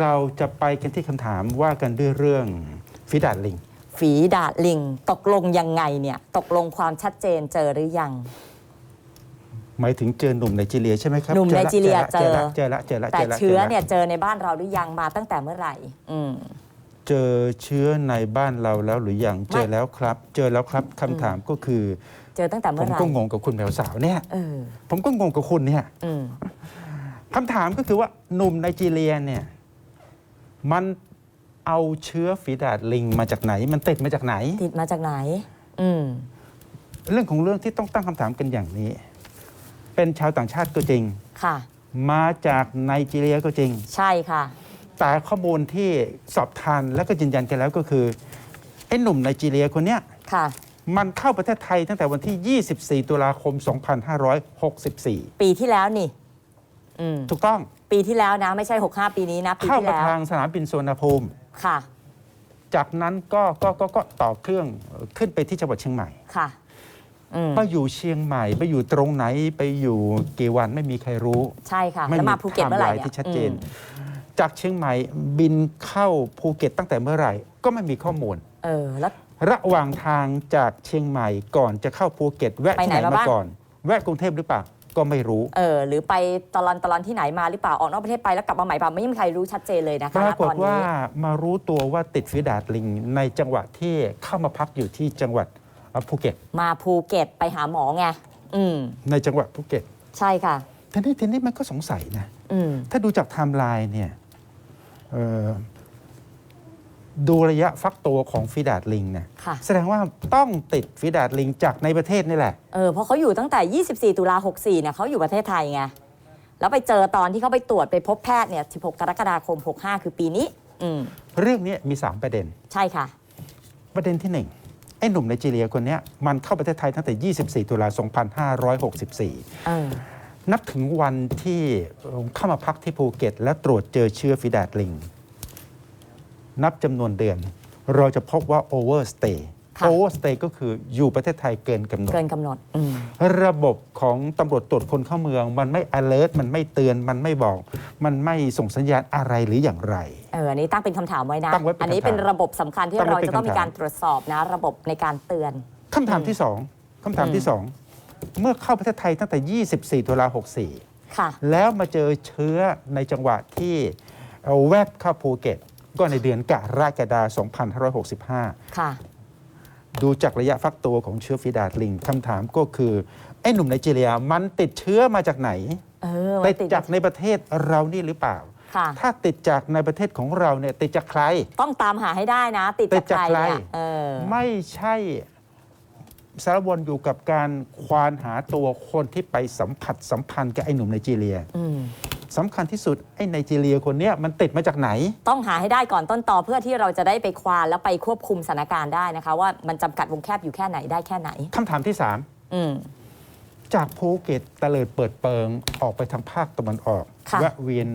เราจะไปกันที่คำถามว่ากันด้วยเรื่องฟิดาดลิง ฝีดาดลิง ตกลงยังไงเนี่ย ตกลงความชัดเจนเจอหรือยัง หมายถึงเจอหนุ่มไนจีเรียใช่ไหมครับหนุ่มไนจีเรียเจอละเจอเจอละเจอละแต่เจอละเชื้อจละเนี่ยเจอในบ้านเราหรือยังมาตั้งแต่เมื่อไหร่ อืมเจอเชื้อในบ้านเราแล้วหรือยังเจอแล้วครับ เจอแล้วครับคำถามก็คือ เจอตั้งแต่ผเมื่อมไหร่ก็งงกับคุณแมวสาวเนี่ยเออผมก็งงกับคุณเนี่ยอืมคำถามก็คือว่าหนุ่มไนจีเรียเนี่ย มันเอาเชื้อฝีดาดลิงมาจากไหน มันติดมาจากไหน ติดมาจากไหน อืม เรื่องของเรื่องที่ต้องตั้งคำถามกันอย่างนี้ เป็นชาวต่างชาติก็จริง ค่ะ มาจากไนจีเรียก็จริง ใช่ค่ะ แต่ข้อมูลที่สอบทานและก็ยืนยันกันแล้วก็คือไอ้หนุ่มไนจีเรียคนเนี้ยค่ะ มันเข้าประเทศไทยตั้งแต่วันที่ 24 ตุลาคม 2564 ปีที่แล้วนี่ อืม ถูกต้อง ปีที่แล้วนะ ไม่ใช่ 65 ปีนี้นะ ปีเข้าที่มาแล้วทางสนามบินสุวรรณภูมิ ค่ะจากนั้นก็ก็ก็ก็ต่อเครื่องขึ้นไปที่จังหวัดเชียงใหม่ค่ะอืมไปอยู่เชียงใหม่ ไปอยู่ตรงไหนไปอยู่กี่วันไม่มีใครรู้ ใช่ค่ะไม่แล้วมีมาภูเก็ตเมื่อไหร่ไทม์ไลน์เนี่ยที่ชัดเจน อืมจากเชียงใหม่บินเข้าภูเก็ตตั้งแต่เมื่อไหร่ ก็ไม่มีข้อมูล เออแล้ว ระหว่างทางจากเชียงใหม่ก่อนจะเข้าภูเก็ตแวะไปที่ไหไหนนมามาบ้าง ก่อน แวะกรุงเทพหรือเปล่า ก็ไม่รู้ เออหรือไปตลอนตลอนที่ไหนมาหรือเปล่าออกนอกประเทศไปแล้วกลับมาใหม่เปล่าไม่มีใครรู้ชัดเจนเลยนะปคะราณกฏตอนว่านี้มารู้ตัวว่าติดฝีดาดลิงในจังหวะที่เข้ามาพักอยู่ที่จังหวัดเอ่อภูเก็ต มาภูเก็ตไปหาหมอไงอืมในจังหวัดภูเก็ต ใช่ค่ะทีนี้ทีนี้มันก็สงสัยนะอืมถ้าดูจากไทม์ไลน์เนี่ยเอ่อ ดูระยะฟักตัวของฟีดาดลิงเนี่ยค่ะ แสดงว่าต้องติดฟีดาดลิงจากในประเทศนี่แหละ เออเพราะเขาอยู่ตั้งแต่ 24 ตุลา64เนี่ยเขาอยู่ประเทศไทยไง แล้วไปเจอตอนที่เขาไปตรวจไปพบแพทย์เนี่ย 16 กรกฎาคม 65 คือปีนี้ อืม เรื่องนี้มี 3 ประเด็น ใช่ค่ะ ประเด็นที่ 1 ไอ้หนุ่มไนจีเรียคนเนี้ยมันเข้าประเทศไทยตั้งแต่ 24 ตุลา2564 เออ นับถึงวันที่เข้ามาพักที่ภูเก็ต และตรวจเจอเชื้อฟีดาดลิง นับจำนวนเดือน เราจะพบว่าโอเวอร์สเตย์ค่ะโอเวอร์สเตย์ก็คืออยู่ประเทศไทยเกินกำหนด เกินกำหนดอืม ระบบของตำรวจตรวจคนเข้าเมือง มันไม่ alert มันไม่เตือนมันไม่บอก มันไม่ส่งสัญญาณอะไรหรืออย่างไร เอออันนี้ตั้งเป็นคำถามไว้นะ ตั้งไว้เป็นอันนี้คำถามเป็นระบบสำคัญที่ตั้งไว้เราเป็นจะต้องมีคำถาม การตรวจสอบนะ ระบบในการเตือน คำถามที่สองคำถามที่สองเมื่อเข้าประเทศไทยตั้งแต่ 24 ตุลา64 ค่ะ แล้วมาเจอเชื้อในจังหวะที่เอาแวบเข้าภูเก็ต ก็ในเดือนกรกฎาคม2565 ค่ะ ดูจากระยะฟักตัวของเชื้อฟีดาดลิงคำถามก็คือ ไอ้หนุ่มไนจีเรียมันติดเชื้อมาจากไหนเออมันติดจากในประเทศเรานี่หรือเปล่า ค่ะ ถ้าติดจากในประเทศของเราเนี่ยติดจากใคร ต้องตามหาให้ได้นะ ติดติดจากจากใครเนี่ยใครเออ ไม่ใช่สารวนอยู่กับการควานหาตัวคนที่ไปสัมผัสสัมพันธ์กับไอ้หนุ่มไนจีเรีย อืม สำคัญที่สุดไอ้ไนจีเรียคนเนี้ยมันติดมาจากไหน ต้องหาให้ได้ก่อนต้นตอเพื่อที่เราจะได้ไปควานแล้วไปควบคุมสถานการณ์ได้นะคะ ว่ามันจำกัดวงแคบอยู่แค่ไหนได้แค่ไหนคำถามที่ อืม 3 จากภูเก็ตตะเลิดเปิดเปิงออกไปทางภาคตะวันออกค่ะแวะเวียน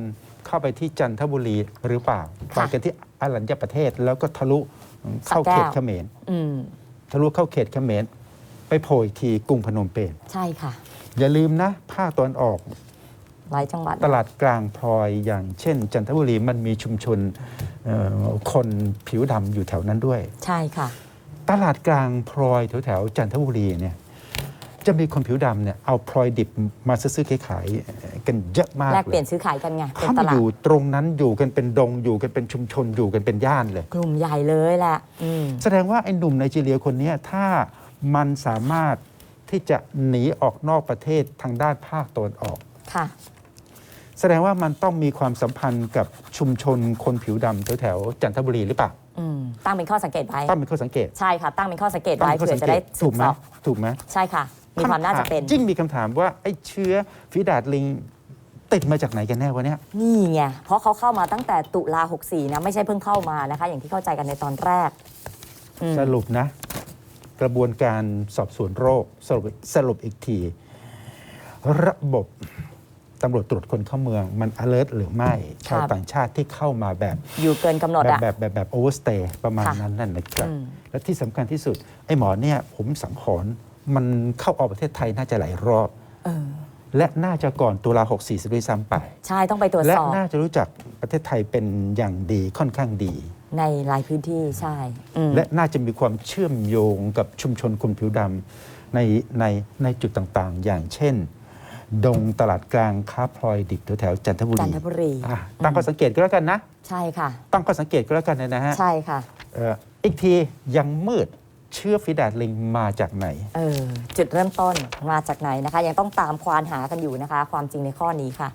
เข้าไปที่จันทบุรีหรือเปล่าค่ะไปกันที่อรัญญประเทศแล้วก็ทะลุเข้าสระแก้เขวตเขมรอืม ทะลุเข้าเขตเขมรไปโผล่อีกทีกรุงพนมเปญ ใช่ค่ะ อย่าลืมนะภาคตะวันออก หลายจังหวัด ตลาดกลางพลอยอย่างเช่น จันทบุรีมันมีชุมชนเอ่อคนผิวดำอยู่แถวนั้นด้วย ใช่ค่ะ ตลาดกลางพลอยแถวแถวๆจันทบุรีเนี่ยจะมีคนผิวดำเนี่ยเอาพลอยดิบมาซื้อๆขายๆกันเยอะมากแลกเปลี่ยนเลยซื้อขายกันไงเป็นเขาตมาลาอดยู่ตรงนั้นอยู่กันเป็นดงอยู่กันเป็นชุมชนอยู่กันเป็นย่านเลย กลุ่มใหญ่เลยแหละอืมแสดงว่าไอ้หนุ่มไนจีเรียคนเนี้ยถ้ามันสามารถที่จะหนีออกนอกประเทศทางด้านภาคตะวันออกค่ะ แสดงว่ามันต้องมีความสัมพันธ์กับชุมชนคนผิวดำแถวแถวๆจันทบุรีหรือเปล่าอืมตั้งเป็นข้อสังเกตไว้ตั้งเป็นข้อสังเกตใช่ค่ะ ตั้งเป็นข้อสังเกตตั้งไว้เป็นข้อเผื่สัองจะเกได้ตสืถูบกไหมสอบถูกไหมใช่ค่ะ มีความน่าจะเป็นยิ่งมีคำถามว่าไอ้เชื้อฝีดาดลิงติดมาจากไหนกันแน่วะเนี่ย นี่ไง เพราะเขาเข้ามาตั้งแต่ตุลา 64 นะ ไม่ใช่เพิ่งเข้ามานะคะ อย่างที่เข้าใจกันในตอนแรกอืมสรุปนะ กระบวนการสอบสวนโรคสรุปสรุปอีกที ระบบ ตำรวจตรวจคนเข้าเมืองมัน alert หรือไม่ชาวต่างชาติที่เข้ามาแบบอยู่เกินกำหนดแบบอะ แบบแบบแบบโอเวอร์สเตย์ประมาณค่ะนั้นนั่นนะครับ อืม และที่สำคัญที่สุด ไอ้หมอเนี่ยผมสังหรณ์มันเข้าออกประเทศไทยน่าจะหลายรอบ เออและน่าจะก่อนตุลา64สิด้วยซ้ำไป ใช่ต้องไปตรวจและสอบ น่าจะรู้จักประเทศไทยเป็นอย่างดีค่อนข้างดี ในหลายพื้นที่ใช่อืมและน่าจะมีความเชื่อมโยงกับชุมชนคนผิวดำในในในจุดต่างๆ อย่างเช่น ดงตลาดกลางค้าพลอยดิบแถวๆจันทบุรีจันทบุรีอะตั้งข้อสังเกตก็แล้วกันนะ ใช่ค่ะ ตั้งข้อสังเกตก็แล้วกันนะฮะใช่ค่ะ เอ่ออีกทียังมืดเชื้อฝีดาดลิงมาจากไหน เออจุดเริ่มต้นมาจากไหนนะคะ ยังต้องตามควานหากันอยู่นะคะ ความจริงในข้อนี้ค่ะ